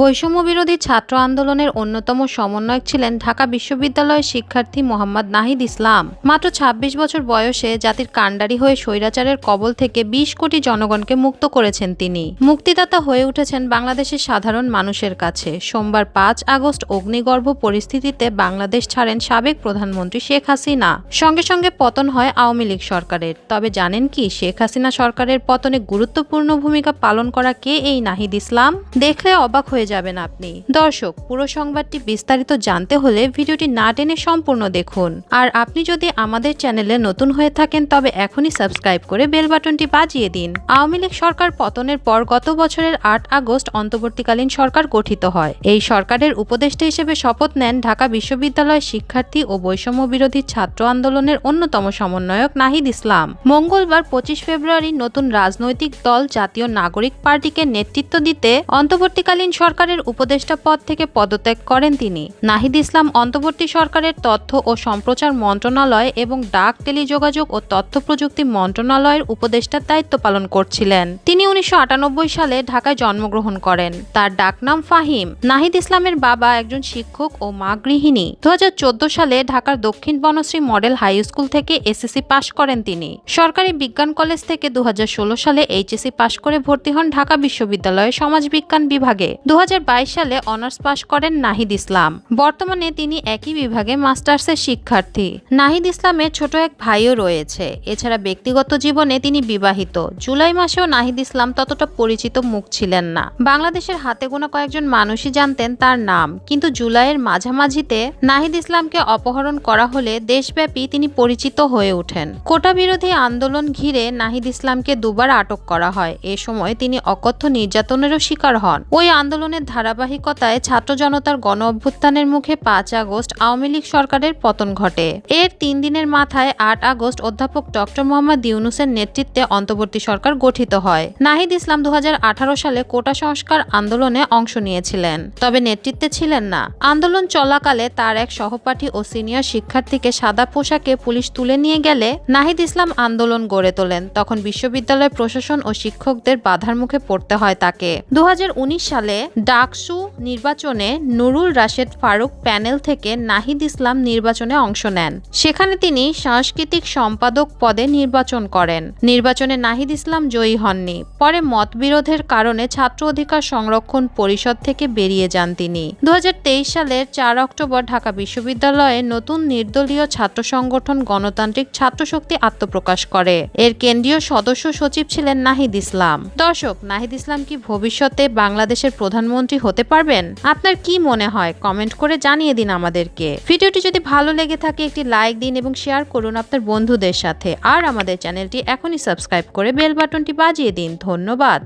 বৈষম্য বিরোধী ছাত্র আন্দোলনের অন্যতম সমন্বয়ক ছিলেন ঢাকা বিশ্ববিদ্যালয়ের শিক্ষার্থী মোহাম্মদ নাহিদ ইসলাম। মাত্র ২৬ বছর বয়সে জাতির কাণ্ডারি হয়ে স্বৈরাচারের কবল থেকে ২০ কোটি জনগণকে মুক্ত করেছেন তিনি। মুক্তিদাতা হয়ে উঠেছেন বাংলাদেশের সাধারণ মানুষের কাছে। সোমবার পাঁচ আগস্ট অগ্নিগর্ভ পরিস্থিতিতে বাংলাদেশ ছাড়েন সাবেক প্রধানমন্ত্রী শেখ হাসিনা। সঙ্গে সঙ্গে পতন হয় আওয়ামী লীগ সরকারের। তবে জানেন কি, শেখ হাসিনা সরকারের পতনে গুরুত্বপূর্ণ ভূমিকা পালন করা কে এই নাহিদ ইসলাম? দেখলে অবাক হয়ে যাবেন আপনি। দর্শক, পুরো সংবাদটি বিস্তারিত জানতে হলে ভিডিওটি না টেনে সম্পূর্ণ দেখুন। আর আপনি যদি আমাদের চ্যানেলে নতুন হয়ে থাকেন, তবে এখনই সাবস্ক্রাইব করে বেল বাটনটি বাজিয়ে দিন। আওয়ামী লীগ সরকার পতনের পর গত বছরের আট আগস্ট অন্তর্বর্তীকালীন সরকার গঠিত হয়। এই সরকারের উপদেষ্টা হিসেবে শপথ নেন ঢাকা বিশ্ববিদ্যালয়ের শিক্ষার্থী ও বৈষম্য বিরোধী ছাত্র আন্দোলনের অন্যতম সমন্বয়ক নাহিদ ইসলাম। মঙ্গলবার পঁচিশ ফেব্রুয়ারি নতুন রাজনৈতিক দল জাতীয় নাগরিক পার্টিকে নেতৃত্ব দিতে অন্তর্বর্তীকালীন সরকারের উপদেষ্টা পদ থেকে পদত্যাগ করেন তিনি। নাহিদ ইসলাম অন্তর্বর্তী সরকারের তথ্য ও সম্প্রচার মন্ত্রণালয় এবং ডাক টেলিযোগাযোগ ও তথ্য প্রযুক্তি মন্ত্রণালয়ের উপদেষ্টার দায়িত্ব পালন করছিলেন। তিনি উনিশশো সালে ঢাকায় জন্মগ্রহণ করেন। তার ডাকনাম ফাহিম। নাহিদ ইসলামের বাবা একজন শিক্ষক ও মা গৃহিণী। দু হাজার চোদ্দ সালে ঢাকার দক্ষিণ বনশ্রী মডেল হাই স্কুল থেকে এসএসসি পাশ করেন তিনি। সরকারি বিজ্ঞান কলেজ থেকে দু হাজার ষোলো সালে এইচএসসি পাশ করে ভর্তি হন ঢাকা বিশ্ববিদ্যালয়ে সমাজবিজ্ঞান বিভাগে। দু সালে অনার্স পাশ করেন নাহিদ ইসলাম। বর্তমানে তিনি একই বিভাগে মাস্টার্সের শিক্ষার্থী। নাহিদ ইসলামের ছোট এক ভাইও রয়েছে। এছাড়া ব্যক্তিগত জীবনে তিনি বিবাহিত। জুলাই মাসেও নাহিদ ইসলাম ততটা পরিচিত মুখ ছিলেন না। বাংলাদেশের হাতে গোনা কয়েকজন মানুষই জানতেন তার নাম। কিন্তু জুলাইয়ের মাঝামাঝিতে নাহিদ ইসলামকে অপহরণ করা হলে দেশব্যাপী তিনি পরিচিত হয়ে ওঠেন। কোটা বিরোধী আন্দোলন ঘিরে নাহিদ ইসলামকে দুবার আটক করা হয়। এ সময় তিনি অকথ্য নির্যাতনেরও শিকার হন। ওই আন্দোলনের ধারাবাহিকতায় ছাত্র জনতার গণ অভ্যুত্থানের মুখে পাঁচ আগস্ট আওয়ামী লীগ সরকারের পতন ঘটে। এর তিন দিনের মাথায় আট আগস্ট অধ্যাপক ডক্টর মোহাম্মদ ইউনুসের নেতৃত্বে অন্তর্বর্তী সরকার গঠিত হয়। নাহিদ ইসলাম দু সালে কোটা সংস্কার আন্দোলনে অংশ নিয়েছিলেন, তবে নেতৃত্বে ছিলেন না। আন্দোলন চলাকালে তার এক সহপাঠী ও সিনিয়র শিক্ষার্থীকে সাদা পোশাকে পুলিশ তুলে নিয়ে গেলে নাহিদ ইসলাম আন্দোলন গড়ে তোলেন। তখন বিশ্ববিদ্যালয় প্রশাসন ও শিক্ষকদের বাধার মুখে পড়তে হয় তাকে। দু হাজার উনিশ সালে ডাকসু নির্বাচনে নুরুল রাশেদ ফারুক প্যানেল থেকে নাহিদ ইসলাম নির্বাচনে অংশ নেন। সেখানে তিনি সাংস্কৃতিক সম্পাদক পদে নির্বাচন করেন। নির্বাচনে নাহিদ ইসলাম জয়ী হননি। পরে মতবিরোধের কারণে ছাত্র অধিকার সংরক্ষণ পরিষদ থেকে বেরিয়ে যান তিনি। দু হাজার তেইশ সালের চার অক্টোবর ঢাকা বিশ্ববিদ্যালয়ে নতুন নির্দলীয় ছাত্র সংগঠন গণতান্ত্রিক ছাত্র শক্তি আত্মপ্রকাশ করে। এর কেন্দ্রীয় সদস্য সচিব ছিলেন নাহিদ ইসলাম। দর্শক, নাহিদ ইসলাম কি ভবিষ্যতে বাংলাদেশের প্রধানমন্ত্রী হতে পারবেন? আপনার কি মনে হয়? কমেন্ট করে জানিয়ে দিন আমাদেরকে। ভিডিওটি যদি ভালো লেগে থাকে, একটি লাইক দিন এবং শেয়ার করুন আপনার বন্ধুদের সাথে। আর আমাদের চ্যানেলটি এখনই সাবস্ক্রাইব করে বেল বাটনটি বাজিয়ে দিন। ধন্যবাদ।